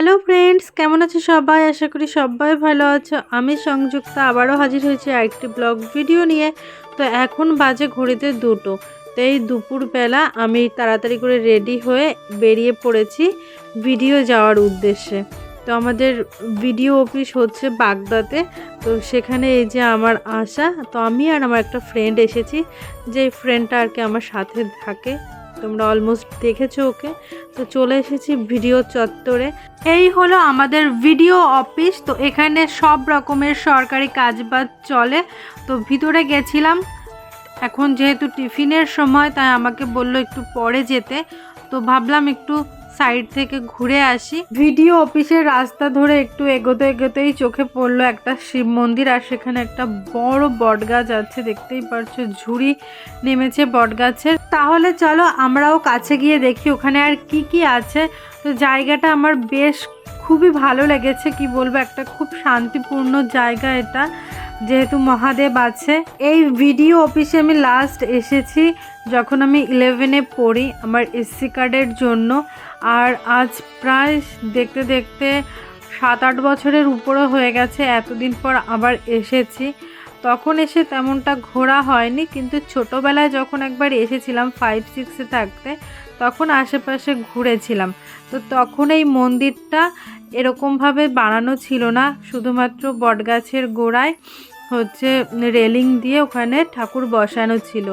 Hello friends কেমন আছো সবাই? আশা করি সবাই ভালো আছো। আমি সংযুক্ত, আবারও হাজির হয়েছি আরেকটি ব্লগ ভিডিও নিয়ে। তো এখন বাজে ঘড়িতে দুটো। তো এই দুপুরবেলা আমি তাড়াতাড়ি করে রেডি হয়ে বেরিয়ে পড়েছি ভিডিও যাওয়ার উদ্দেশ্যে। তো আমাদের ভিডিও অফিস হচ্ছে বাগদাতে। তো সেখানে এই যে আমার আশা, তো আমি আর আমার একটা ফ্রেন্ড এসেছি। যে ফ্রেন্ডটা আর কি আমার সাথে থাকে। তোমরা অলমোস্ট দেখেছ ওকে। তো চলে এসেছি ভিডিও চত্বরে। এই হলো আমাদের ভিডিও অফিস তো এখানে সব রকমের সরকারি কাজবাজ চলে। তো ভিতরে গেছিলাম, এখন যেহেতু টিফিনের সময়, তাই আমাকে বলল একটু পরে যেতে। তো ভাবলাম একটু সাইড থেকে ঘুরে আসি। ভিডিও অফিসের রাস্তা ধরে একটু এগোতে এগোতেই চোখে পড়ল একটা শিব মন্দির আর সেখানে একটা বড় বটগাছ আছে, দেখতেই পারছ ঝুড়ি নেমেছে বটগাছের। তাহলে চলো আমরাও কাছে গিয়ে দেখি ওখানে আর কি কি আছে। তো জায়গাটা আমার বেশ খুবই ভালো লেগেছে, কি বলব, একটা খুব শান্তিপূর্ণ জায়গা এটা। যেহেতু মহাদেব আছে। এই ভিডিও অফিসে আমি লাস্ট এসেছি যখন আমি ইলেভেনে পড়ি আমার এসসি কার্ডের জন্য। আর আজ প্রায় দেখতে দেখতে সাত আট বছরের উপরে হয়ে গেছে, এতদিন পর আবার এসেছি। তখন এসে তেমনটা ঘোরা হয়নি, কিন্তু ছোটোবেলায় যখন একবার এসেছিলাম ফাইভ সিক্সে থাকতে, তখন আশেপাশে ঘুরেছিলাম। তো তখন এই মন্দিরটা এরকমভাবে বানানো ছিল না, শুধুমাত্র বটগাছের গোড়ায়। হচ্ছে রেলিং দিয়ে ওখানে ঠাকুর বসানো ছিল।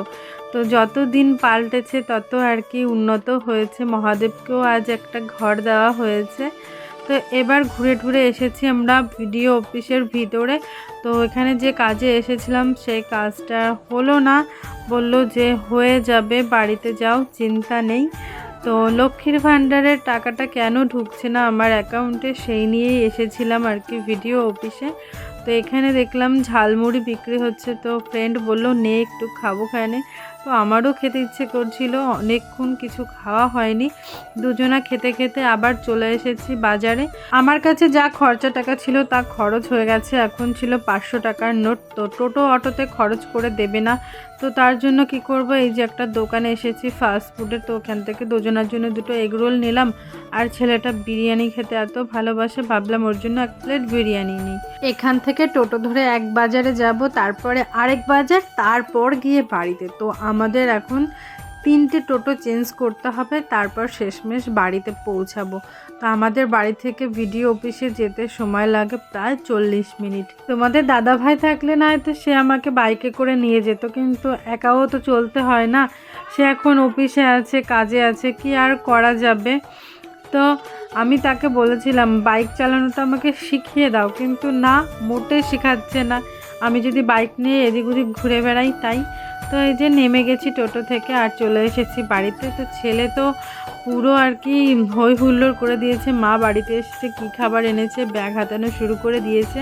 তো যত দিন পাল্টেছে তত আর কি উন্নত হয়েছে। মহাদেবকেও আজ একটা ঘর দেওয়া হয়েছে। তো এবার ঘুরে ঘুরে এসেছি আমরা ভিডিও অফিসের ভিতরে। তো এখানে যে কাজে এসেছিলাম সেই কাজটা হলো না। বলল যে হয়ে যাবে, বাড়িতে যাও, চিন্তা নেই। তো লক্ষ্মীর ভাণ্ডারের টাকাটা কেন ঢুকছে না আমার অ্যাকাউন্টে সেই নিয়েই এসেছিলাম আর কি ভিডিও অফিসে। তো এখানে দেখলাম ঝালমুড়ি বিক্রি হচ্ছে। তো ফ্রেন্ড বলল নে একটু খাব খানে তো আমারও খেতে ইচ্ছে করছিল, অনেকক্ষণ কিছু খাওয়া হয়নি। দুজনা খেতে খেতে আবার চলে এসেছি বাজারে। আমার কাছে যা খরচা টাকা ছিল তা খরচ হয়ে গেছে, এখন ছিল পাঁচশো টাকার নোট। তো টোটো অটোতে খরচ করে দেবে না। তো তার জন্য কি করব? এই যে একটা দোকানে এসেছি ফাস্ট ফুডের তো ওখান থেকে দুজনার জন্য দুটো এগরোল নিলাম। আর ছেলেটা বিরিয়ানি খেতে এত ভালোবাসে, ভাবলাম ওর জন্য এক প্লেট বিরিয়ানি নিই। এখান থেকে টোটো ধরে এক বাজারে যাব, তারপরে আরেক বাজার, তারপর গিয়ে বাড়িতে। তো আমাদের এখন তিনটে টোটো চেঞ্জ করতে হবে, তারপর শেষমেশ বাড়িতে পৌঁছাবো। তো আমাদের বাড়ি থেকে ভিডিও অফিসে যেতে সময় লাগে প্রায় চল্লিশ মিনিট। তোমাদের দাদা ভাই থাকলে না তো সে আমাকে বাইকে করে নিয়ে যেত, কিন্তু একাও তো চলতে হয় না। সে এখন অফিসে আছে, কাজে আছে, কি আর করা যাবে? তো আমি তাকে বলেছিলাম, বাইক চালানোটা আমাকে শিখিয়ে দাও। কিন্তু না মোটে শেখাচ্ছে না। আমি যদি বাইক নিয়ে এদিক ওদিক ঘুরে বেড়াই, তাই তো এই যে নেমে গেছি টোটো থেকে আর চলে এসেছি বাড়িতে। তো ছেলে তো পুরো আর কি হই হুল্লোড় করে দিয়েছে। মা বাড়িতে এসেছে, কী খাবার এনেছে, ব্যাগ হাতানো শুরু করে দিয়েছে।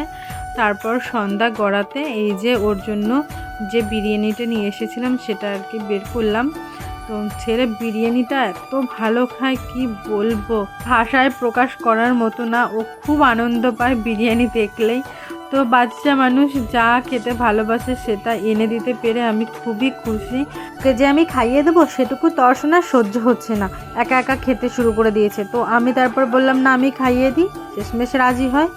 তারপর সন্ধ্যা গড়াতে এই যে ওর জন্য যে বিরিয়ানিটা নিয়ে এসেছিলাম সেটা আর কি বের করলাম। তো ছেলে বিরিয়ানিটা এত ভালো খায়, কি বলব? ভাষায় প্রকাশ করার মতো না, ও খুব আনন্দ পায় বিরিয়ানি দেখলেই। তো বাচ্চা মানুষ যা খেতে ভালোবাসে সেটা এনে দিতে পেরে আমি খুবই খুশি। ওকে যে আমি খাইয়ে দেবো সেটুকু তর্সনা সহ্য হচ্ছে না। একা একা খেতে শুরু করে দিয়েছে। তো আমি তারপর বললাম, না, আমি খাইয়ে দিই। শেষমেশ রাজি হয়।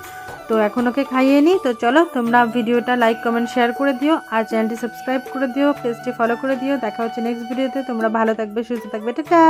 তো এখন ওকে খাইয়ে নিই। তো চলো, তোমরা ভিডিওটা লাইক কমেন্ট শেয়ার করে দিও। আর চ্যানেলটি সাবস্ক্রাইব করে দিও। পেজটি ফলো করে দিও। দেখা হচ্ছে নেক্সট ভিডিওতে তোমরা ভালো থাকবে, সুস্থ থাকবে। টাটা!